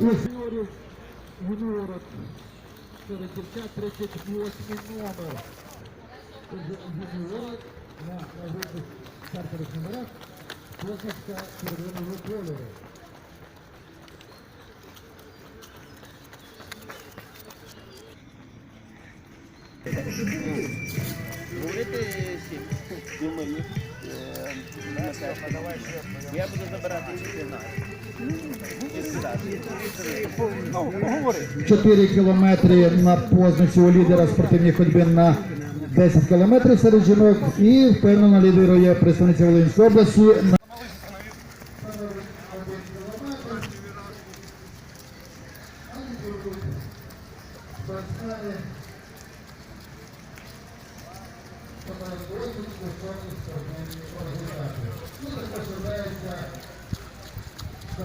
Юрій Гунород. Серед дівчат 38 номер. Гунород на нагрудних стартових номерах. Позначка червоного кольору. Говорити всім. Думаю. Я буду забирати І сідати. 4 кілометри на позначці у лідера спортивної ходьби на 10 кілометрів серед жінок і впевнено лідирує представниця Волинської області. на До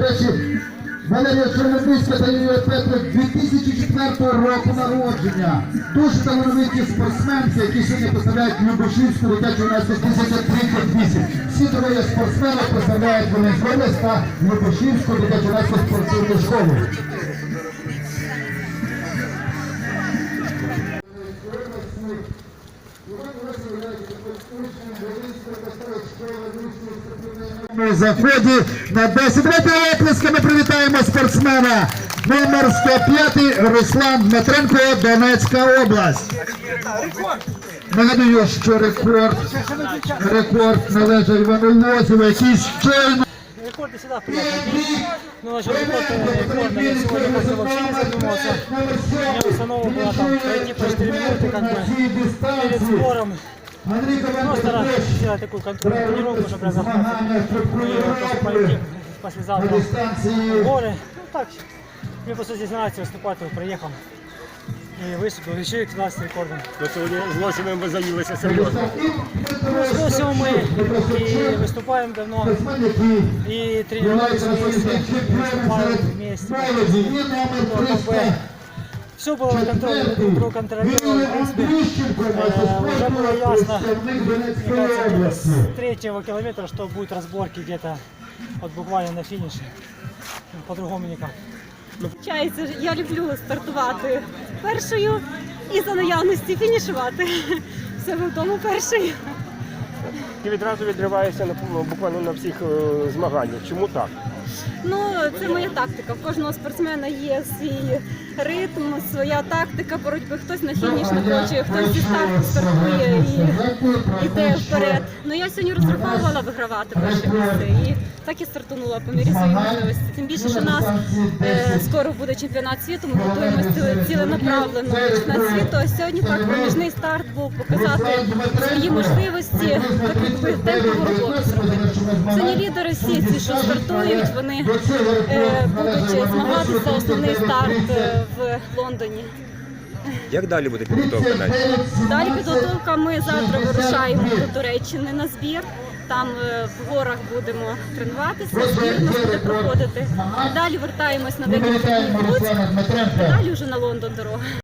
речі, Валерія Чорнобильська та Юрій Петрик 2004 року народження. Дуже талановиті спортсменки, які сьогодні представляють Любошівську дитячу юнацьку 1038. Всі троє спортсмени представляють Волинську область та Любошівську дитячу юнацьку спортивну школу. заході на 10 Давайте оплесками привітаємо спортсмена. Номер 105 Руслан Дмитренко, Донецька область. Нагадую, що рекорд, рекорд належить Івану Лозіву, який щойно Рекорды всегда приятно. Ну, насчет рекорда, рекорда я сегодня как-то вообще не задумывался. У меня установа была там пройти по 4 минуты как бы перед сбором. Просто раз сделать такую контрольную тренировку, чтобы разобраться. И вот просто пойти послезавтра в горы. Ну так, мне просто здесь нравится выступать, вот приехал. И выступил, еще и 15 рекордом. То сьогодні з лосями ви заїлися серйозно. Ну, с Лосевым мы и выступаем давно, и тренируемся вместе, и выступаем вместе. Ну, как бы все было на контроле, мы друг друга контролировали, в принципе, э, уже было ясно, мне кажется, где-то с третьего километра, что будет разборки где-то вот буквально на финише. Ну, По-другому никак. Вчається, я люблю стартувати першою і за наявності фінішувати. Все вдома першою. Ти відразу відриваєшся на ну, буквально на всіх е, змаганнях. Чому так? Ну, це моя тактика. В кожного спортсмена є свій ритм, своя тактика боротьби. Хтось на фініш не хоче, хтось зі старту стартує і йде вперед. Ну я сьогодні розраховувала вигравати перше місце і так і стартанула по мірі своїх можливостей. Тим більше, що нас е, скоро буде чемпіонат світу. Ми готуємося ціле- ціленаправленно до чемпіонат світу. А сьогодні так проміжний старт був показати свої можливості, так якби темпову роботу зробити. Сьогодні лідери всі ці, що стартують, вони е, будуть змагатися основний старт е, в Лондоні. Як далі буде підготовка далі? Далі підготовка. Ми завтра вирушаємо до Туреччини на збір. Там е, в горах будемо тренуватися, збірно буде проходити. Далі вертаємось на декілька днів в Луцьк, далі вже на Лондон дорога.